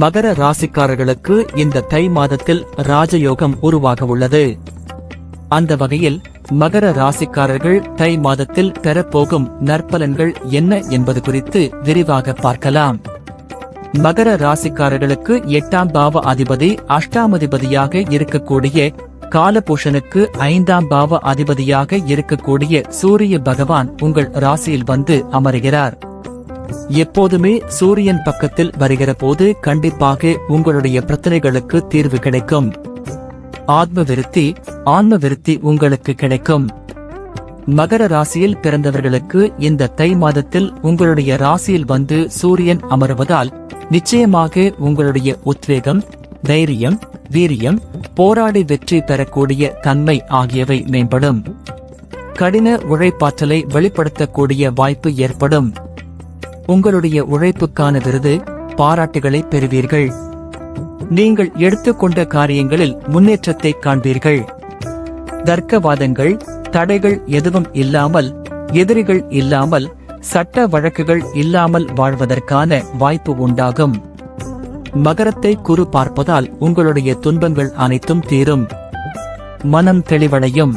மகர ராசிக்காரர்களுக்கு இந்த தை மாதத்தில் ராஜயோகம் உருவாக உள்ளது. அந்த வகையில் மகர ராசிக்காரர்கள் தை மாதத்தில் பெறப்போகும் நற்பலன்கள் என்ன என்பது குறித்து விரிவாக பார்க்கலாம். மகர ராசிக்காரர்களுக்கு எட்டாம் பாவ அதிபதி அஷ்டாமதிபதியாக இருக்கக்கூடிய காலபூஷனுக்கு ஐந்தாம் பாவ அதிபதியாக இருக்கக்கூடிய சூரிய பகவான் உங்கள் ராசியில் வந்து அமருகிறார். எப்போதுமே சூரியன் பக்கத்தில் வருகிற போது கண்டிப்பாக உங்களுடைய பிரச்சனைகளுக்கு தீர்வு கிடைக்கும். ஆத்ம விருத்தி ஆன்ம விருத்தி உங்களுக்கு கிடைக்கும். மகர ராசியில் பிறந்தவர்களுக்கு இந்த தை மாதத்தில் உங்களுடைய ராசியில் வந்து சூரியன் அமருவதால் நிச்சயமாக உங்களுடைய உத்வேகம் தைரியம் வீரியம் போராடி வெற்றி பெறக்கூடிய தன்மை ஆகியவை மேம்படும். கடின உழைப்பாற்றலை வெளிப்படுத்தக்கூடிய வாய்ப்பு ஏற்படும். உங்களுடைய உழைப்புக்கான விருது பாராட்டுகளை பெறுவீர்கள். நீங்கள் எடுத்துக்கொண்ட காரியங்களில் முன்னேற்றத்தை காண்பீர்கள். தர்க்கவாதங்கள் தடைகள் எதுவும் இல்லாமல் எதிரிகள் இல்லாமல் சட்ட வழக்குகள் இல்லாமல் வாழ்வதற்கான வாய்ப்பு உண்டாகும். மகரத்தை குறு பார்ப்பதால் உங்களுடைய துன்பங்கள் அனைத்தும் தீரும். மனம் தெளிவடையும்.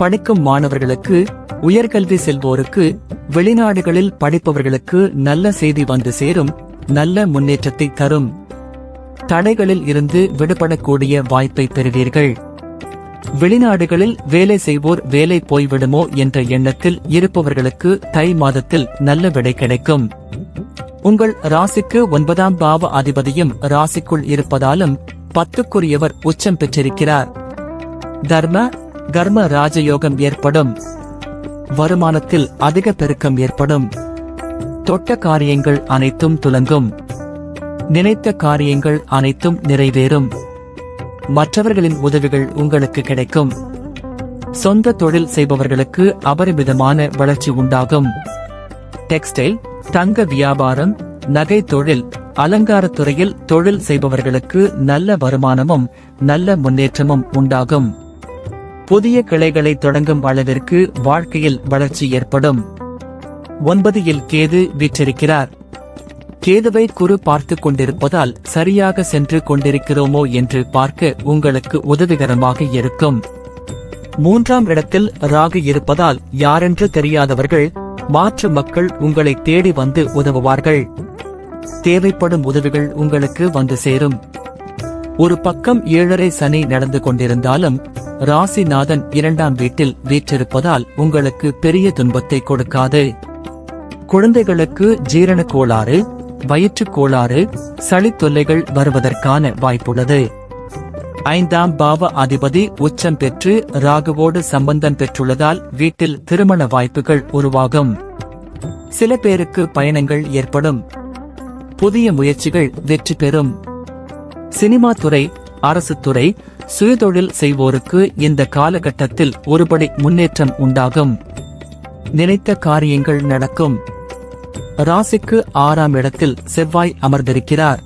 படிக்கும் மாணவர்களுக்கு உயர்கல்வி செல்வோருக்கு வெளிநாடுகளில் படிப்பவர்களுக்கு நல்ல செய்தி வந்து சேரும் நல்ல முன்னேற்றத்தை தரும். தடைகளில் இருந்து விடுபடக்கூடிய வாய்ப்பை பெறுவீர்கள். வெளிநாடுகளில் வேலை செய்வோர் வேலை போய்விடுமோ என்ற எண்ணத்தில் இருப்பவர்களுக்கு தை மாதத்தில் நல்ல விடை கிடைக்கும். உங்கள் ராசிக்கு ஒன்பதாம் பாவ அதிபதியும் ராசிக்குள் இருப்பதாலும் பத்துக்குரியவர் உச்சம் பெற்றிருக்கிறார். தர்ம கர்ம ராஜயோகம் ஏற்படும். வருமானத்தில் அதிக பெருக்கம் ஏற்படும். தொட்ட காரியங்கள் அனைத்தும் துலங்கும். நினைத்த காரியங்கள் அனைத்தும் நிறைவேறும். மற்றவர்களின் உதவிகள் உங்களுக்கு கிடைக்கும். சொந்த தொழில் செய்பவர்களுக்கு அபரிமிதமான வளர்ச்சி உண்டாகும். டெக்ஸ்டைல் தங்க வியாபாரம் நகை தொழில் அலங்காரத்துறையில் தொழில் செய்பவர்களுக்கு நல்ல வருமானமும் நல்ல முன்னேற்றமும் உண்டாகும். புதிய கிளைகளை தொடங்கும் அளவிற்கு வாழ்க்கையில் வளர்ச்சி ஏற்படும். ஒன்பதில் கேது வீற்றிருக்கிறார். கேதுவை குரு பார்த்து கொண்டிருப்பதால் சரியாக சென்று கொண்டிருக்கிறோமோ என்று பார்க்க உங்களுக்கு உதவிகரமாக இருக்கும். மூன்றாம் இடத்தில் ராகு இருப்பதால் யாரென்று தெரியாதவர்கள் மாற்று மக்கள் உங்களை தேடி வந்து உதவுவார்கள். தேவைப்படும் உதவிகள் உங்களுக்கு வந்து சேரும். ஒரு பக்கம் ஏழரை சனி நடந்து கொண்டிருந்தாலும் ராசிநாதன் இரண்டாம் வீட்டில் வீற்றிருப்பதால் உங்களுக்கு பெரிய துன்பத்தை கொடுக்காது. குழந்தைகளுக்கு ஜீரண கோளாறு வயிற்றுக் கோளாறு சளி தொல்லைகள் வருவதற்கான வாய்ப்புள்ளது. ஐந்தாம் பாவ அதிபதி உச்சம் பெற்று ராகுவோடு சம்பந்தம் பெற்றுள்ளதால் வீட்டில் திருமண வாய்ப்புகள் உருவாகும். சில பேருக்கு பயணங்கள் ஏற்படும். புதிய முயற்சிகள் வெற்றி பெறும். சினிமா துறை அரசு துறை சுயதொழில் செய்வோருக்கு இந்த காலகட்டத்தில் ஒருபடி முன்னேற்றம் உண்டாகும். நினைத்த காரியங்கள் நடக்கும். ராசிக்கு ஆறாம் இடத்தில் செவ்வாய் அமர்ந்திருக்கிறார்.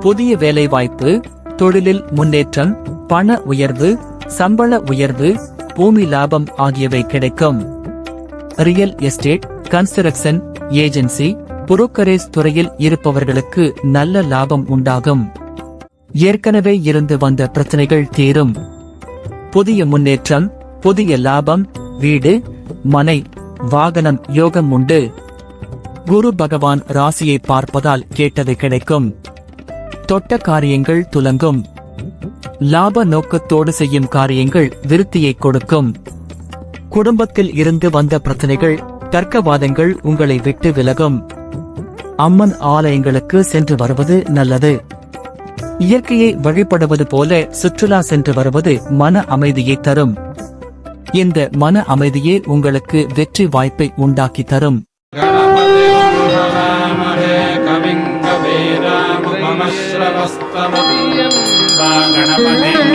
புதிய வேலைவாய்ப்பு தொழிலில் முன்னேற்றம் பண உயர்வு சம்பள உயர்வு பூமி லாபம் ஆகியவை கிடைக்கும். Real estate construction agency brokerage துறையில் இருப்பவர்களுக்கு நல்ல லாபம் உண்டாகும். ஏற்கனவே இருந்து வந்த பிரச்சனைகள் தீரும். புதிய முன்னேற்றம் புதிய லாபம் வீடு மனை வாகனம் யோகம் உண்டு. குரு பகவான் ராசியை பார்ப்பதால் கேட்டது கிடைக்கும். தொட்ட காரியங்கள் துலங்கும். லாப நோக்கத்தோடு செய்யும் காரியங்கள் விருத்தியை கொடுக்கும். குடும்பத்தில் இருந்து வந்த பிரச்சனைகள் தர்க்கவாதங்கள் உங்களை விட்டு விலகும். அம்மன் ஆலயங்களுக்கு சென்று வருவது நல்லது. இயற்கையை வழிபடுவது போல சுற்றுலா சென்று வருவது மன அமைதியை தரும். இந்த மன அமைதியே உங்களுக்கு வெற்றி வாய்ப்பை உண்டாக்கி தரும். கவிங்க